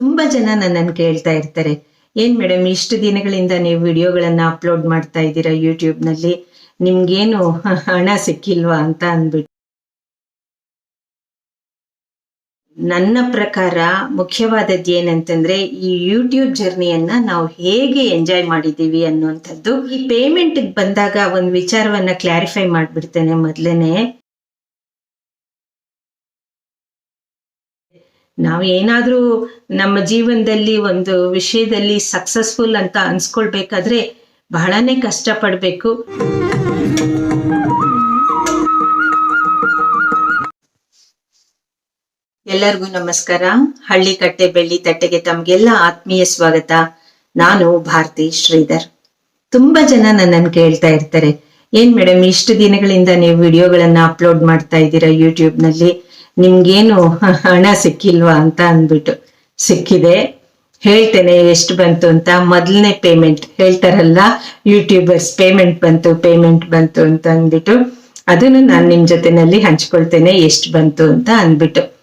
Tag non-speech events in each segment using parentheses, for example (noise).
ತುಂಬಾ ಜನ ನನ್ನನ್ನು ಕೇಳ್ತಾ ಇರ್ತಾರೆ. ಏನ್ ಮೇಡಮ್, ಇಷ್ಟು ದಿನಗಳಿಂದ ನೀವು ವಿಡಿಯೋಗಳನ್ನ ಅಪ್ಲೋಡ್ ಮಾಡ್ತಾ ಇದ್ದೀರಾ ಯೂಟ್ಯೂಬ್ನಲ್ಲಿ ನಿಮ್ಗೇನು ಹಣ ಸಿಕ್ಕಿಲ್ವಾ ಅಂತ ಅಂದ್ಬಿಟ್ಟು. ನನ್ನ ಪ್ರಕಾರ ಮುಖ್ಯವಾದದ್ದು ಏನಂತಂದ್ರೆ ಈ ಯೂಟ್ಯೂಬ್ ಜರ್ನಿಯನ್ನ ನಾವು ಹೇಗೆ ಎಂಜಾಯ್ ಮಾಡಿದ್ದೀವಿ ಅನ್ನುವಂಥದ್ದು. ಈ ಪೇಮೆಂಟ್ ಬಂದಾಗ ಒಂದು ವಿಚಾರವನ್ನ ಕ್ಲಾರಿಫೈ ಮಾಡ್ಬಿಡ್ತೇನೆ ಮೊದ್ಲೇನೆ. ನಾವು ಏನಾದ್ರೂ ನಮ್ಮ ಜೀವನದಲ್ಲಿ ಒಂದು ವಿಷಯದಲ್ಲಿ ಸಕ್ಸಸ್ಫುಲ್ ಅಂತ ಅನ್ಸ್ಕೊಳ್ಬೇಕಾದ್ರೆ ಬಹಳನೇ ಕಷ್ಟ ಪಡ್ಬೇಕು ಎಲ್ಲರಿಗೂ ನಮಸ್ಕಾರ. ಹಳ್ಳಿ ಕಟ್ಟೆ ಬೆಳ್ಳಿ ತಟ್ಟೆಗೆ ತಮ್ಗೆಲ್ಲ ಆತ್ಮೀಯ ಸ್ವಾಗತ. ನಾನು ಭಾರತಿ ಶ್ರೀಧರ್. ತುಂಬಾ ಜನ ನನ್ನನ್ನು ಕೇಳ್ತಾ ಇರ್ತಾರೆ. ಏನ್ ಮೇಡಮ್, ಇಷ್ಟು ದಿನಗಳಿಂದ ನೀವು ವಿಡಿಯೋಗಳನ್ನ ಅಪ್ಲೋಡ್ ಮಾಡ್ತಾ ಇದ್ದೀರಾ ಯೂಟ್ಯೂಬ್ನಲ್ಲಿ? ನಿಮ್ಗೇನು ಹಣ ಸಿಕ್ಕಿಲ್ವಾ ಅಂತ ಅಂದ್ಬಿಟ್ಟು ಸಿಕ್ಕಿದೆ. ಹೇಳ್ತೇನೆ ಎಷ್ಟು ಬಂತು ಅಂತ. ಮೊದಲನೇ ಪೇಮೆಂಟ್ ಹೇಳ್ತಾರಲ್ಲ ಯೂಟ್ಯೂಬರ್ಸ್ ಪೇಮೆಂಟ್ ಬಂತು ಪೇಮೆಂಟ್ ಬಂತು ಅಂತ ಅಂದ್ಬಿಟ್ಟು ಅದನ್ನು ನಾನು ನಿಮ್ ಜೊತೆನಲ್ಲಿ ಹಂಚ್ಕೊಳ್ತೇನೆ ಎಷ್ಟು ಬಂತು ಅಂತ ಅಂದ್ಬಿಟ್ಟು.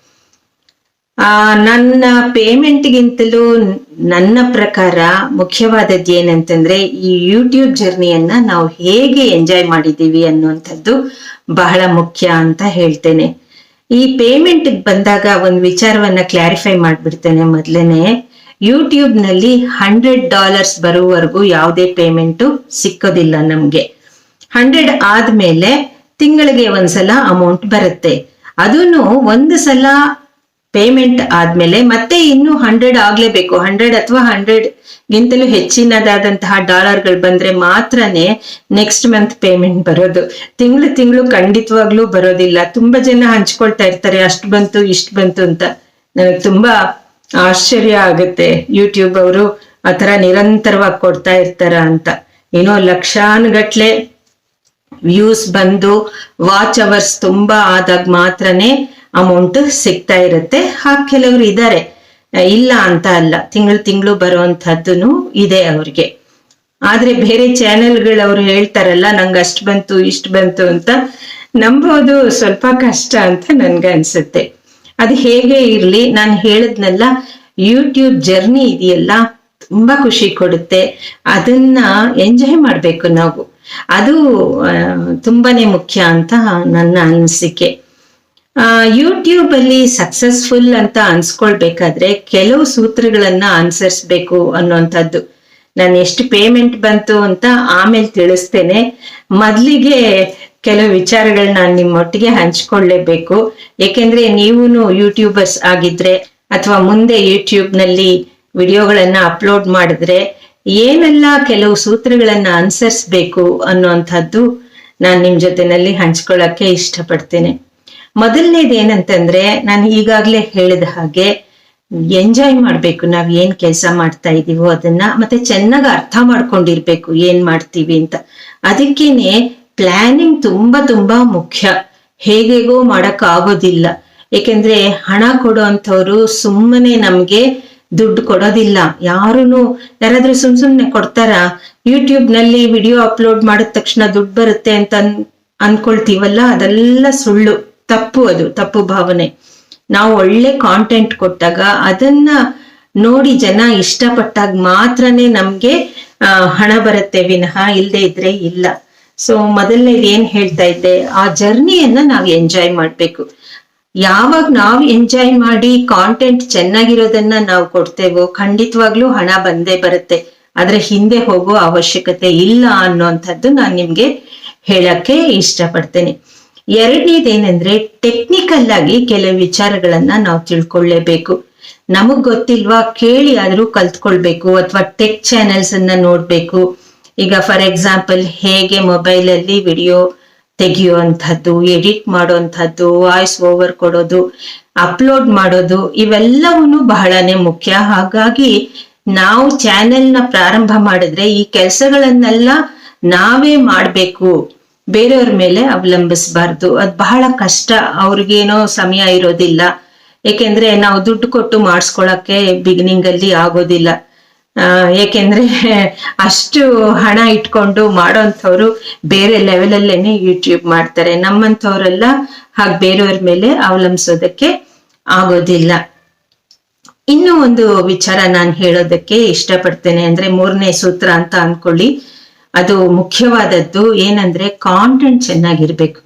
ಆ, ನನ್ನ ಪೇಮೆಂಟ್ಗಿಂತಲೂ ನನ್ನ ಪ್ರಕಾರ ಮುಖ್ಯವಾದದ್ದು ಏನಂತಂದ್ರೆ, ಈ ಯೂಟ್ಯೂಬ್ ಜರ್ನಿಯನ್ನ ನಾವು ಹೇಗೆ ಎಂಜಾಯ್ ಮಾಡಿದ್ದೀವಿ ಅನ್ನುವಂಥದ್ದು ಬಹಳ ಮುಖ್ಯ ಅಂತ ಹೇಳ್ತೇನೆ. ಈ ಪೇಮೆಂಟ್ ಬಂದಾಗ ಒಂದು ವಿಚಾರವನ್ನ ಕ್ಲಾರಿಫೈ ಮಾಡ್ಬಿಡ್ತೇನೆ ಮೊದ್ಲೇನೆ. ಯೂಟ್ಯೂಬ್ನಲ್ಲಿ ಹಂಡ್ರೆಡ್ ಡಾಲರ್ಸ್ ಬರುವವರೆಗೂ ಯಾವುದೇ ಪೇಮೆಂಟ್ ಸಿಕ್ಕೋದಿಲ್ಲ ನಮ್ಗೆ. ಹಂಡ್ರೆಡ್ ಆದ್ಮೇಲೆ ತಿಂಗಳಿಗೆ ಒಂದ್ಸಲ ಅಮೌಂಟ್ ಬರುತ್ತೆ. ಅದನ್ನು ಒಂದು ಸಲ ಪೇಮೆಂಟ್ ಆದ್ಮೇಲೆ ಮತ್ತೆ ಇನ್ನು ಹಂಡ್ರೆಡ್ ಆಗ್ಲೇಬೇಕು. ಹಂಡ್ರೆಡ್ ಅಥವಾ ಹಂಡ್ರೆಡ್ ಗಿಂತಲೂ ಹೆಚ್ಚಿನದಾದಂತಹ ಡಾಲರ್ಗಳು ಬಂದ್ರೆ ಮಾತ್ರನೇ ನೆಕ್ಸ್ಟ್ ಮಂತ್ ಪೇಮೆಂಟ್ ಬರೋದು. ತಿಂಗಳು ತಿಂಗಳು ಖಂಡಿತವಾಗ್ಲೂ ಬರೋದಿಲ್ಲ. ತುಂಬಾ ಜನ ಹಂಚ್ಕೊಳ್ತಾ ಇರ್ತಾರೆ, ಅಷ್ಟು ಬಂತು, ಇಷ್ಟು ಬಂತು ಅಂತ. ನನಗೆ ತುಂಬಾ ಆಶ್ಚರ್ಯ ಆಗುತ್ತೆ. ಯೂಟ್ಯೂಬ್ ಅವರು ಆತರ ನಿರಂತರವಾಗಿ ಕೊಡ್ತಾ ಇರ್ತಾರ ಅಂತ. ಏನೋ ಲಕ್ಷಾನುಗಟ್ಲೆ ವ್ಯೂಸ್ ಬಂದು ವಾಚ್ ಅವರ್ಸ್ ತುಂಬಾ ಆದಾಗ ಮಾತ್ರನೇ ಅಮೌಂಟ್ ಸಿಗ್ತಾ ಇರುತ್ತೆ. ಹಾಗೆ ಕೆಲವರು ಇದ್ದಾರೆ. ಇಲ್ಲ ಅಂತ ಅಲ್ಲ. ತಿಂಗಳು ತಿಂಗಳು ಬರುವಂತಹದ್ದು ಇದೆ ಅವ್ರಿಗೆ. ಆದ್ರೆ ಬೇರೆ ಚಾನೆಲ್ಗಳು ಅವ್ರು ಹೇಳ್ತಾರಲ್ಲ, ನಂಗೆ ಅಷ್ಟು ಬಂತು, ಇಷ್ಟು ಬಂತು ಅಂತ ನಂಬೋದು ಸ್ವಲ್ಪ ಕಷ್ಟ ಅಂತ ನನ್ಗೆ ಅನ್ಸುತ್ತೆ. ಅದು ಹೇಗೆ ಇರ್ಲಿ? ನಾನು ಹೇಳದ್ನೆಲ್ಲ ಯೂಟ್ಯೂಬ್ ಜರ್ನಿ ಇದೆಯಲ್ಲ, ತುಂಬಾ ಖುಷಿ ಕೊಡುತ್ತೆ. ಅದನ್ನ ಎಂಜಾಯ್ ಮಾಡ್ಬೇಕು ನಾವು. ಅದು ತುಂಬಾನೇ ಮುಖ್ಯ ಅಂತ ನನ್ನ ಅನಿಸಿಕೆ. ಯೂಟ್ಯೂಬ್ ಅಲ್ಲಿ ಸಕ್ಸಸ್ಫುಲ್ ಅಂತ ಅನ್ಸ್ಕೊಳ್ಬೇಕಾದ್ರೆ ಕೆಲವು ಸೂತ್ರಗಳನ್ನ ಅನುಸರಿಸ್ಬೇಕು ಅನ್ನುವಂಥದ್ದು ನಾನು ಎಷ್ಟು ಪೇಮೆಂಟ್ ಬಂತು ಅಂತ ಆಮೇಲೆ ತಿಳಿಸ್ತೇನೆ. ಮೊದ್ಲಿಗೆ ಕೆಲವು ವಿಚಾರಗಳನ್ನ ನಿಮ್ಮೊಟ್ಟಿಗೆ ಹಂಚ್ಕೊಳ್ಳೇಬೇಕು. ಏಕೆಂದ್ರೆ ನೀವು ಯೂಟ್ಯೂಬರ್ಸ್ ಆಗಿದ್ರೆ ಅಥವಾ ಮುಂದೆ ಯೂಟ್ಯೂಬ್ನಲ್ಲಿ ವಿಡಿಯೋಗಳನ್ನ ಅಪ್ಲೋಡ್ ಮಾಡಿದ್ರೆ ಏನೆಲ್ಲ ಕೆಲವು ಸೂತ್ರಗಳನ್ನ ಅನುಸರಿಸ್ಬೇಕು ಅನ್ನುವಂಥದ್ದು ನಾನು ನಿಮ್ ಜೊತೆನಲ್ಲಿ ಹಂಚ್ಕೊಳ್ಳಕ್ಕೆ ಇಷ್ಟಪಡ್ತೇನೆ. ಮೊದಲನೇದು ಏನಂತಂದ್ರೆ ನಾನು ಈಗಾಗ್ಲೇ ಹೇಳಿದ ಹಾಗೆ ಎಂಜಾಯ್ ಮಾಡ್ಬೇಕು, ನಾವ್ ಏನ್ ಕೆಲಸ ಮಾಡ್ತಾ ಇದೀವೋ ಅದನ್ನ, ಮತ್ತೆ ಚೆನ್ನಾಗಿ ಅರ್ಥ ಮಾಡ್ಕೊಂಡಿರ್ಬೇಕು ಏನ್ ಮಾಡ್ತೀವಿ ಅಂತ. ಅದಕ್ಕೇನೆ ಪ್ಲಾನಿಂಗ್ ತುಂಬಾ ತುಂಬಾ ಮುಖ್ಯ. ಹೇಗೆಗೋ ಮಾಡಕ್ ಆಗೋದಿಲ್ಲ ಏಕೆಂದ್ರೆ ಹಣ ಕೊಡುವಂಥವ್ರು ಸುಮ್ಮನೆ ನಮ್ಗೆ ದುಡ್ಡು ಕೊಡೋದಿಲ್ಲ. ಯಾರುನು, ಯಾರಾದ್ರೂ ಸುಮ್ ಸುಮ್ನೆ ಕೊಡ್ತಾರ? ಯೂಟ್ಯೂಬ್ನಲ್ಲಿ ವಿಡಿಯೋ ಅಪ್ಲೋಡ್ ಮಾಡಿದ ತಕ್ಷಣ ದುಡ್ಡು ಬರುತ್ತೆ ಅಂತ ಅನ್- ಅನ್ಕೊಳ್ತೀವಲ್ಲ? ಅದೆಲ್ಲ ಸುಳ್ಳು. ತಪ್ಪು ಅದು, ತಪ್ಪು ಭಾವನೆ. ನಾವು ಒಳ್ಳೆ ಕಾಂಟೆಂಟ್ ಕೊಟ್ಟಾಗ ಅದನ್ನ ನೋಡಿ ಜನ ಇಷ್ಟಪಟ್ಟಾಗ ಮಾತ್ರನೇ ನಮ್ಗೆ ಹಣ ಬರುತ್ತೆ ವಿನಃ ಇಲ್ಲದೆ ಇದ್ರೆ ಇಲ್ಲ. ಸೊ ಮೊದಲನೇ ಏನ್ ಹೇಳ್ತಾ ಇದ್ದೆ, ಆ ಜರ್ನಿಯನ್ನ ನಾವು ಎಂಜಾಯ್ ಮಾಡ್ಬೇಕು. ಯಾವಾಗ ನಾವು ಎಂಜಾಯ್ ಮಾಡಿ ಕಾಂಟೆಂಟ್ ಚೆನ್ನಾಗಿರೋದನ್ನ ನಾವು ಕೊಡ್ತೇವೋ, ಖಂಡಿತವಾಗ್ಲೂ ಹಣ ಬಂದೇ ಬರುತ್ತೆ. ಆದ್ರೆ ಹಿಂದೆ ಹೋಗೋ ಅವಶ್ಯಕತೆ ಇಲ್ಲ ಅನ್ನೋಂಥದ್ದು ನಾನು ನಿಮ್ಗೆ ಹೇಳಕ್ಕೆ ಇಷ್ಟಪಡ್ತೇನೆ. ಎರಡನೇದೇನೆಂದ್ರೆ ಟೆಕ್ನಿಕಲ್ ಆಗಿ ಕೆಲವು ವಿಚಾರಗಳನ್ನ ನಾವು ತಿಳ್ಕೊಳ್ಳೇಬೇಕು. ನಮಗ್ ಗೊತ್ತಿಲ್ವಾ ಕೇಳಿ ಆದ್ರೂ ಕಲ್ತ್ಕೊಳ್ಬೇಕು ಅಥವಾ ಟೆಕ್ ಚಾನೆಲ್ಸ್ ಅನ್ನ ನೋಡ್ಬೇಕು. ಈಗ ಫಾರ್ ಎಕ್ಸಾಂಪಲ್ ಹೇಗೆ ಮೊಬೈಲ್ ಅಲ್ಲಿ ವಿಡಿಯೋ ತೆಗೆಯುವಂಥದ್ದು ಎಡಿಟ್ ಮಾಡುವಂಥದ್ದು ವಾಯ್ಸ್ ಓವರ್ ಕೊಡೋದು ಅಪ್ಲೋಡ್ ಮಾಡೋದು ಇವೆಲ್ಲವೂ ಬಹಳನೇ ಮುಖ್ಯ. ಹಾಗಾಗಿ ನಾವು ಚಾನೆಲ್ನ ಪ್ರಾರಂಭ ಮಾಡಿದ್ರೆ ಈ ಕೆಲಸಗಳನ್ನೆಲ್ಲ ನಾವೇ ಮಾಡ್ಬೇಕು. ಬೇರೆಯವ್ರ ಮೇಲೆ ಅವಲಂಬಿಸಬಾರ್ದು. ಅದ್ ಬಹಳ ಕಷ್ಟ. ಅವ್ರಿಗೇನೋ ಸಮಯ ಇರೋದಿಲ್ಲ. ಏಕೆಂದ್ರೆ ನಾವು ದುಡ್ಡು ಕೊಟ್ಟು ಮಾಡಿಸ್ಕೊಳಕ್ಕೆ ಬಿಗಿನಿಂಗ್ ಅಲ್ಲಿ ಆಗೋದಿಲ್ಲ. ಏಕೆಂದ್ರೆ ಅಷ್ಟು ಹಣ ಇಟ್ಕೊಂಡು ಮಾಡೋಂಥವ್ರು ಬೇರೆ ಲೆವೆಲ್ ಅಲ್ಲೇನೆ ಯೂಟ್ಯೂಬ್ ಮಾಡ್ತಾರೆ. ನಮ್ಮಂಥವ್ರೆಲ್ಲ ಹಾಗೆ ಬೇರೆಯವ್ರ ಮೇಲೆ ಅವಲಂಬಿಸೋದಕ್ಕೆ ಆಗೋದಿಲ್ಲ. ಇನ್ನೂ ಒಂದು ವಿಚಾರ ನಾನು ಹೇಳೋದಕ್ಕೆ ಇಷ್ಟಪಡ್ತೇನೆ. ಅಂದ್ರೆ ಮೂರನೇ ಸೂತ್ರ ಅಂತ ಅನ್ಕೊಳ್ಳಿ. ಅದು ಮುಖ್ಯವಾದದ್ದು ಏನಂದ್ರೆ ಕಾಂಟೆಂಟ್ ಚೆನ್ನಾಗಿರ್ಬೇಕು.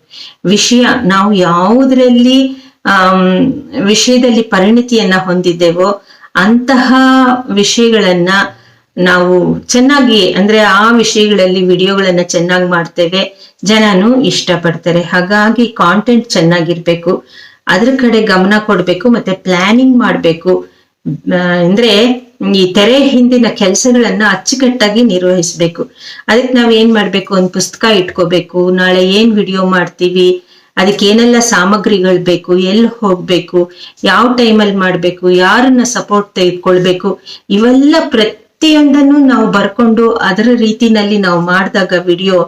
ವಿಷಯ ನಾವು ಯಾವುದರಲ್ಲಿ ಆ ವಿಷಯದಲ್ಲಿ ಪರಿಣಿತಿಯನ್ನ ಹೊಂದಿದ್ದೇವೋ ಅಂತಹ ವಿಷಯಗಳನ್ನ ನಾವು ಚೆನ್ನಾಗಿ, ಅಂದ್ರೆ ಆ ವಿಷಯಗಳಲ್ಲಿ ವಿಡಿಯೋಗಳನ್ನ ಚೆನ್ನಾಗಿ ಮಾಡ್ತೇವೆ. ಜನನು ಇಷ್ಟಪಡ್ತಾರೆ. ಹಾಗಾಗಿ ಕಾಂಟೆಂಟ್ ಚೆನ್ನಾಗಿರ್ಬೇಕು. ಅದ್ರ ಕಡೆ ಗಮನ ಕೊಡ್ಬೇಕು, ಮತ್ತೆ ಪ್ಲಾನಿಂಗ್ ಮಾಡ್ಬೇಕು. ಅಂದ್ರೆ ಈ ತೆರೆ ಹಿಂದಿನ ಕೆಲಸಗಳನ್ನ ಅಚ್ಚುಕಟ್ಟಾಗಿ ನಿರ್ವಹಿಸ್ಬೇಕು. ಅದಕ್ಕೆ ನಾವ್ ಏನ್ ಮಾಡ್ಬೇಕು? ಒಂದ್ ಪುಸ್ತಕ ಇಟ್ಕೋಬೇಕು. ನಾಳೆ ಏನ್ ವಿಡಿಯೋ ಮಾಡ್ತೀವಿ? ಅದಕ್ಕೆ ಏನೆಲ್ಲ ಸಾಮಗ್ರಿಗಳು ಬೇಕು? ಎಲ್ಲಿ ಹೋಗ್ಬೇಕು? ಯಾವ ಟೈಮಲ್ಲಿ ಮಾಡ್ಬೇಕು? ಯಾರನ್ನ ಸಪೋರ್ಟ್ ತೆಗೆದುಕೊಳ್ಬೇಕು? ಇವೆಲ್ಲ ಪ್ರತಿಯೊಂದನ್ನು ನಾವು ಬರ್ಕೊಂಡು ಅದರ ರೀತಿನಲ್ಲಿ ನಾವು ಮಾಡಿದಾಗ ವಿಡಿಯೋ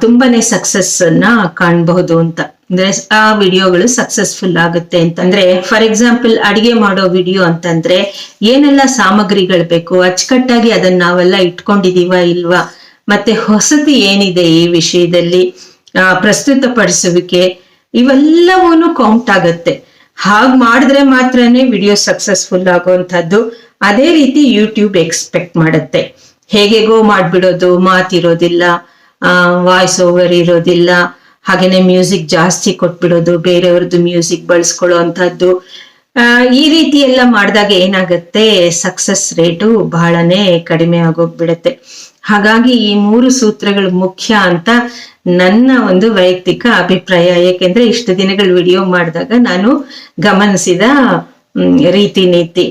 ತುಂಬಾನೇ ಸಕ್ಸಸ್ ಅನ್ನ ಕಾಣಬಹುದು ಅಂತ. ಅಂದ್ರೆ ಆ ವಿಡಿಯೋಗಳು ಸಕ್ಸಸ್ಫುಲ್ ಆಗುತ್ತೆ ಅಂತಂದ್ರೆ ಫಾರ್ ಎಕ್ಸಾಂಪಲ್ ಅಡಿಗೆ ಮಾಡೋ ವಿಡಿಯೋ ಅಂತಂದ್ರೆ ಏನೆಲ್ಲ ಸಾಮಗ್ರಿಗಳು ಬೇಕು ಅಚ್ಚುಕಟ್ಟಾಗಿ ಅದನ್ನ ನಾವೆಲ್ಲ ಇಟ್ಕೊಂಡಿದೀವ ಇಲ್ವಾ? ಮತ್ತೆ ಹೊಸತಿ ಏನಿದೆ ಈ ವಿಷಯದಲ್ಲಿ? ಆ, ಪ್ರಸ್ತುತಪಡಿಸುವಿಕೆ ಇವೆಲ್ಲವೂ ಕೌಂಟ್ ಆಗತ್ತೆ. ಹಾಗ್ ಮಾಡಿದ್ರೆ ಮಾತ್ರನೇ ವಿಡಿಯೋ ಸಕ್ಸಸ್ಫುಲ್ ಆಗುವಂತದ್ದು ಅದೇ ರೀತಿ ಯೂಟ್ಯೂಬ್ ಎಕ್ಸ್ಪೆಕ್ಟ್ ಮಾಡುತ್ತೆ. ಹೇಗೆಗೋ ಮಾಡ್ಬಿಡೋದು ಮಾತಿರೋದಿಲ್ಲ ವಾಯ್ಸ್ ಓವರ್ ಇರೋದಿಲ್ಲ ಹಾಗೇನೆ ಮ್ಯೂಸಿಕ್ ಜಾಸ್ತಿ ಕೊಟ್ಬಿಡೋದು, ಬೇರೆಯವ್ರದ್ದು ಮ್ಯೂಸಿಕ್ ಬಳಸ್ಕೊಳ್ಳೋ ಅಂತದ್ದು ಈ ರೀತಿ ಎಲ್ಲ ಮಾಡಿದಾಗ ಏನಾಗುತ್ತೆ ಸಕ್ಸಸ್ ರೇಟು ಬಹಳನೇ ಕಡಿಮೆ ಆಗೋಗ್ಬಿಡತ್ತೆ. ಹಾಗಾಗಿ ಈ ಮೂರು ಸೂತ್ರಗಳು ಮುಖ್ಯ ಅಂತ ನನ್ನ ಒಂದು ವೈಯಕ್ತಿಕ ಅಭಿಪ್ರಾಯ. ಏಕೆಂದ್ರೆ ಇಷ್ಟು ದಿನಗಳ ವಿಡಿಯೋ ಮಾಡಿದಾಗ ನಾನು ಗಮನಿಸಿದ ರೀತಿ ನೀತಿ.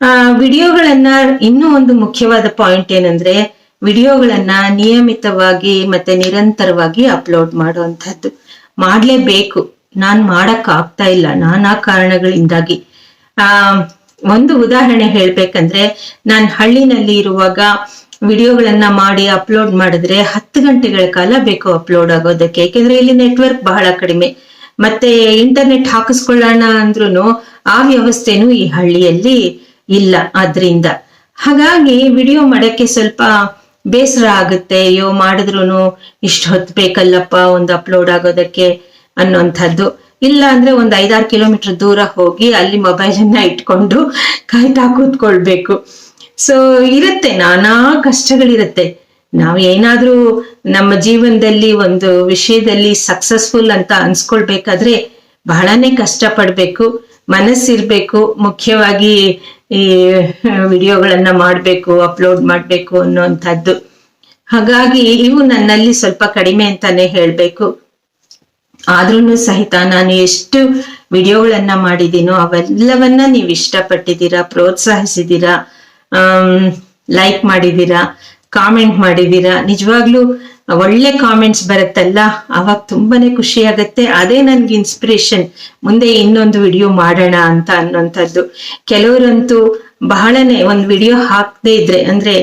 ಆ, ವಿಡಿಯೋಗಳನ್ನ ಇನ್ನೂ ಒಂದು ಮುಖ್ಯವಾದ ಪಾಯಿಂಟ್ ಏನಂದ್ರೆ ವಿಡಿಯೋಗಳನ್ನ ನಿಯಮಿತವಾಗಿ ಮತ್ತೆ ನಿರಂತರವಾಗಿ ಅಪ್ಲೋಡ್ ಮಾಡುವಂತಹದ್ದು ಮಾಡ್ಲೇಬೇಕು. ನಾನ್ ಮಾಡಕ್ ಆಗ್ತಾ ಇಲ್ಲ. ನಾನಾ ಕಾರಣಗಳಿಂದಾಗಿ. ಆ, ಒಂದು ಉದಾಹರಣೆ ಹೇಳ್ಬೇಕಂದ್ರೆ, ನಾನ್ ಹಳ್ಳಿನಲ್ಲಿ ಇರುವಾಗ ವಿಡಿಯೋಗಳನ್ನ ಮಾಡಿ ಅಪ್ಲೋಡ್ ಮಾಡಿದ್ರೆ ಹತ್ತು ಗಂಟೆಗಳ ಕಾಲ ಬೇಕು ಅಪ್ಲೋಡ್ ಆಗೋದಕ್ಕೆ. ಯಾಕೆಂದ್ರೆ ಇಲ್ಲಿ ನೆಟ್ವರ್ಕ್ ಬಹಳ ಕಡಿಮೆ. ಮತ್ತೆ ಇಂಟರ್ನೆಟ್ ಹಾಕಿಸ್ಕೊಳ್ಳೋಣ ಅಂದ್ರೂ ಆ ವ್ಯವಸ್ಥೆನೂ ಈ ಹಳ್ಳಿಯಲ್ಲಿ ಇಲ್ಲ. ಆದ್ರಿಂದ ಹಾಗಾಗಿ ವಿಡಿಯೋ ಮಾಡಕ್ಕೆ ಸ್ವಲ್ಪ ಬೇಸರ ಆಗುತ್ತೆ, ಅಯ್ಯೋ ಮಾಡಿದ್ರು ಇಷ್ಟು ಹೊತ್ತು ಬೇಕಲ್ಲಪ್ಪ, ಒಂದು ಅಪ್ಲೋಡ್ ಆಗೋದಕ್ಕೆ ಅನ್ನೋಂಥದ್ದು. ಇಲ್ಲ ಅಂದ್ರೆ ಒಂದ್ ಐದಾರು ಕಿಲೋಮೀಟರ್ ದೂರ ಹೋಗಿ ಅಲ್ಲಿ ಮೊಬೈಲ್ ಅನ್ನ ಇಟ್ಕೊಂಡು ಕಾಯ್ತಾ ಕೂತ್ಕೊಳ್ಬೇಕು. ಸೊ ಇರುತ್ತೆ, ನಾನಾ ಕಷ್ಟಗಳಿರುತ್ತೆ. ನಾವು ಏನಾದ್ರೂ ನಮ್ಮ ಜೀವನದಲ್ಲಿ ಒಂದು ವಿಷಯದಲ್ಲಿ ಸಕ್ಸಸ್ಫುಲ್ ಅಂತ ಅನ್ಸ್ಕೊಳ್ಬೇಕಾದ್ರೆ ಬಹಳನೇ ಕಷ್ಟ ಪಡ್ಬೇಕು ಮನಸ್ಸಿರ್ಬೇಕು, ಮುಖ್ಯವಾಗಿ ಈ ವಿಡಿಯೋಗಳನ್ನ ಮಾಡ್ಬೇಕು ಅಪ್ಲೋಡ್ ಮಾಡ್ಬೇಕು ಅನ್ನೋಂಥದ್ದು ಹಾಗಾಗಿ ಇವು ನನ್ನಲ್ಲಿ ಸ್ವಲ್ಪ ಕಡಿಮೆ ಅಂತಾನೆ ಹೇಳ್ಬೇಕು. ಆದ್ರೂ ಸಹಿತ ನಾನು ಎಷ್ಟು ವಿಡಿಯೋಗಳನ್ನ ಮಾಡಿದೀನೋ ಅವೆಲ್ಲವನ್ನ ನೀವು ಇಷ್ಟಪಟ್ಟಿದ್ದೀರಾ, ಪ್ರೋತ್ಸಾಹಿಸಿದ್ದೀರಾ ಲೈಕ್ ಮಾಡಿದ್ದೀರಾ ಕಾಮೆಂಟ್ ಮಾಡಿದ್ದೀರಾ? ನಿಜವಾಗ್ಲೂ ಒಳ್ಳೆ ಕಾಮೆಂಟ್ಸ್ ಬರುತ್ತಲ್ಲ? ಅವಾಗ ತುಂಬಾನೇ ಖುಷಿ ಆಗತ್ತೆ ಅದೇ ನನ್ಗೆ ಇನ್ಸ್ಪಿರೇಷನ್ ಮುಂದೆ ಇನ್ನೊಂದು ವಿಡಿಯೋ ಮಾಡೋಣ ಅಂತ ಅನ್ನೋಂಥದ್ದು ಕೆಲವರಂತೂ ಬಹಳನೇ ಒಂದು ವಿಡಿಯೋ ಹಾಕದೇ ಇದ್ರೆ, ಅಂದ್ರೆ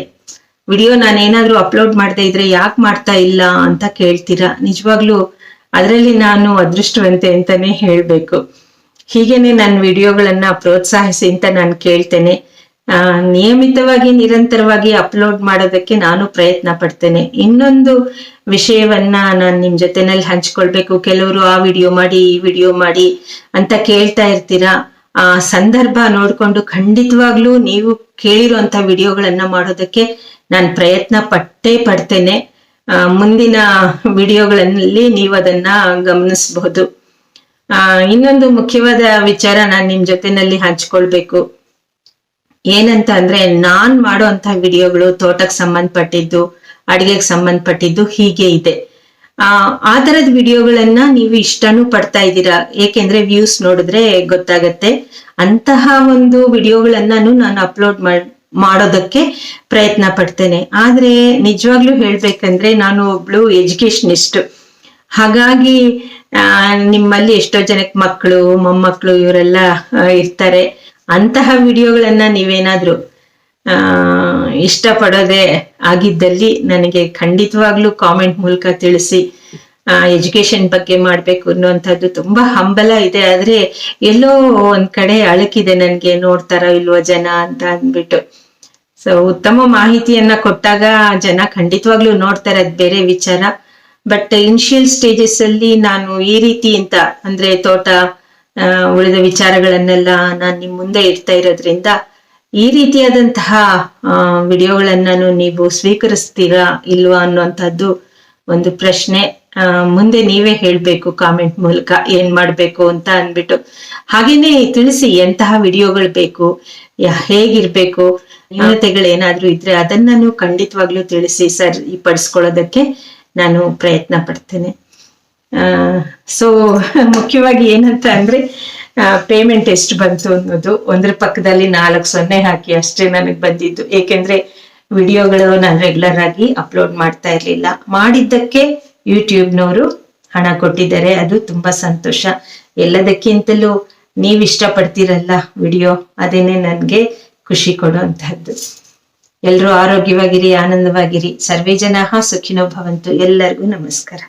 ವಿಡಿಯೋ ನಾನೇನಾದ್ರೂ ಅಪ್ಲೋಡ್ ಮಾಡದೇ ಇದ್ರೆ ಯಾಕೆ ಮಾಡ್ತಾ ಇಲ್ಲ ಅಂತ ಕೇಳ್ತೀರಾ? ನಿಜವಾಗ್ಲೂ ಅದರಲ್ಲಿ ನಾನು ಅದೃಷ್ಟವಂತೆ ಅಂತಾನೆ ಹೇಳ್ಬೇಕು. ಹೀಗೇನೆ ನನ್ನ ವಿಡಿಯೋಗಳನ್ನ ಪ್ರೋತ್ಸಾಹಿಸಿ ಅಂತ ನಾನು ಕೇಳ್ತೇನೆ. ನಿಯಮಿತವಾಗಿ ನಿರಂತರವಾಗಿ ಅಪ್ಲೋಡ್ ಮಾಡೋದಕ್ಕೆ ನಾನು ಪ್ರಯತ್ನ ಪಡ್ತೇನೆ. ಇನ್ನೊಂದು ವಿಷಯವನ್ನ ನಾನು ನಿಮ್ ಜೊತೆನಲ್ಲಿ ಹಂಚ್ಕೊಳ್ಬೇಕು. ಕೆಲವರು ಆ ವಿಡಿಯೋ ಮಾಡಿ ಈ ವಿಡಿಯೋ ಮಾಡಿ ಅಂತ ಕೇಳ್ತಾ ಇರ್ತೀರಾ? ಆ ಸಂದರ್ಭ ನೋಡ್ಕೊಂಡು ಖಂಡಿತವಾಗ್ಲೂ ನೀವು ಕೇಳಿರುವಂತ ವಿಡಿಯೋಗಳನ್ನ ಮಾಡೋದಕ್ಕೆ ನಾನು ಪ್ರಯತ್ನ ಪಟ್ಟೇ ಪಡ್ತೇನೆ. ಆ, ಮುಂದಿನ ವಿಡಿಯೋಗಳಲ್ಲಿ ನೀವು ಅದನ್ನ ಗಮನಿಸಬಹುದು. ಆ ಇನ್ನೊಂದು ಮುಖ್ಯವಾದ ವಿಚಾರ ನಾನು ನಿಮ್ ಜೊತೆನಲ್ಲಿ ಹಂಚ್ಕೊಳ್ಬೇಕು. ಏನಂತ ಅಂದ್ರೆ ನಾನ್ ಮಾಡುವಂತ ವಿಡಿಯೋಗಳು ತೋಟಕ್ಕೆ ಸಂಬಂಧಪಟ್ಟಿದ್ದು ಅಡಿಗೆಗೆ ಸಂಬಂಧಪಟ್ಟಿದ್ದು ಹೀಗೆ ಇದೆ. ಆ ಆ ತರದ ವಿಡಿಯೋಗಳನ್ನ ನೀವು ಇಷ್ಟನೂ ಪಡ್ತಾ ಇದ್ದೀರಾ? ಏಕೆಂದ್ರೆ ವ್ಯೂಸ್ ನೋಡಿದ್ರೆ ಗೊತ್ತಾಗತ್ತೆ. ಅಂತಹ ಒಂದು ವಿಡಿಯೋಗಳನ್ನ ನಾನು ಅಪ್ಲೋಡ್ ಮಾಡ್ ಮಾಡೋದಕ್ಕೆ ಪ್ರಯತ್ನ ಪಡ್ತೇನೆ. ಆದ್ರೆ ನಿಜವಾಗ್ಲೂ ಹೇಳ್ಬೇಕಂದ್ರೆ ನಾನು ಒಬ್ಳು ಎಜುಕೇಶನಿಸ್ಟ್ ಹಾಗಾಗಿ ಆ, ನಿಮ್ಮಲ್ಲಿ ಎಷ್ಟೋ ಜನಕ್ಕೆ ಮಕ್ಕಳು ಮೊಮ್ಮಕ್ಕಳು ಇವರೆಲ್ಲ ಇರ್ತಾರೆ. ಅಂತಹ ವಿಡಿಯೋಗಳನ್ನ ನೀವೇನಾದ್ರೂ, ಆ, ಇಷ್ಟಪಡೋದೇ ಆಗಿದ್ದಲ್ಲಿ ನನಗೆ ಖಂಡಿತವಾಗ್ಲೂ ಕಾಮೆಂಟ್ ಮೂಲಕ ತಿಳಿಸಿ ಎಜುಕೇಶನ್ ಬಗ್ಗೆ ಮಾಡ್ಬೇಕು ಅನ್ನುವಂಥದ್ದು ತುಂಬಾ ಹಂಬಲ ಇದೆ. ಆದ್ರೆ ಎಲ್ಲೋ ಒಂದ್ ಕಡೆ ಅಳಕಿದೆ ನನ್ಗೆ, ನೋಡ್ತಾರೋ ಇಲ್ವೋ ಜನ ಅಂತ ಅಂದ್ಬಿಟ್ಟು. ಸೊ ಉತ್ತಮ ಮಾಹಿತಿಯನ್ನ ಕೊಟ್ಟಾಗ ಜನ ಖಂಡಿತವಾಗ್ಲೂ ನೋಡ್ತಾರೆ ಅದು ಬೇರೆ ವಿಚಾರ. ಬಟ್ ಇನಿಷಿಯಲ್ ಸ್ಟೇಜಸ್ ಅಲ್ಲಿ ನಾನು ಈ ರೀತಿ ಅಂತ, ಅಂದ್ರೆ ತೋಟ ಉಳಿದ ವಿಚಾರಗಳನ್ನೆಲ್ಲ ನಾನು ನಿಮ್ ಮುಂದೆ ಇಡ್ತಾ ಇರೋದ್ರಿಂದ ಈ ರೀತಿಯಾದಂತಹ ವಿಡಿಯೋಗಳನ್ನು ನೀವು ಸ್ವೀಕರಿಸ್ತೀರಾ ಇಲ್ವಾ ಅನ್ನುವಂಥದ್ದು ಒಂದು ಪ್ರಶ್ನೆ ಮುಂದೆ ನೀವೇ ಹೇಳ್ಬೇಕು ಕಾಮೆಂಟ್ ಮೂಲಕ ಏನ್ ಮಾಡ್ಬೇಕು ಅಂತ ಅಂದ್ಬಿಟ್ಟು. ಹಾಗೇನೆ ತಿಳಿಸಿ ಎಂತಹ ವಿಡಿಯೋಗಳು ಬೇಕು ಹೇಗಿರ್ಬೇಕು, ನ್ಯೂನತೆಗಳು ಏನಾದ್ರೂ ಇದ್ರೆ ಅದನ್ನ ಖಂಡಿತವಾಗ್ಲೂ ತಿಳಿಸಿ ಸರಿ ಪಡಿಸ್ಕೊಳ್ಳೋದಕ್ಕೆ ನಾನು ಪ್ರಯತ್ನ ಪಡ್ತೇನೆ. ಸೊ (laughs) ಮುಖ್ಯವಾಗಿ ಏನಂತ ಅಂದ್ರೆ ಪೇಮೆಂಟ್ ಎಷ್ಟು ಬಂತು ಅನ್ನೋದು ಒಂದ್ರ ಪಕ್ಕದಲ್ಲಿ ನಾಲ್ಕು ಸೊನ್ನೆ ಹಾಕಿ ಅಷ್ಟೇ ನನಗೆ ಬಂದಿದ್ದು. ಏಕೆಂದ್ರೆ, ವಿಡಿಯೋಗಳು ನಾನು ರೆಗ್ಯುಲರ್ ಆಗಿ ಅಪ್ಲೋಡ್ ಮಾಡ್ತಾ ಇರ್ಲಿಲ್ಲ. ಮಾಡಿದ್ದಕ್ಕೆ ಯೂಟ್ಯೂಬ್ನವರು ಹಣ ಕೊಟ್ಟಿದ್ದಾರೆ. ಅದು ತುಂಬಾ ಸಂತೋಷ. ಎಲ್ಲದಕ್ಕಿಂತಲೂ ನೀವ್ ಇಷ್ಟಪಡ್ತೀರಲ್ಲ ವಿಡಿಯೋ, ಅದೇನೆ ನನ್ಗೆ ಖುಷಿ ಕೊಡುವಂತಹದ್ದು. ಎಲ್ಲರೂ ಆರೋಗ್ಯವಾಗಿರಿ, ಆನಂದವಾಗಿರಿ. ಸರ್ವೇ ಜನ ಸುಖಿನೋ ಭವಂತು. ಎಲ್ಲರಿಗೂ ನಮಸ್ಕಾರ.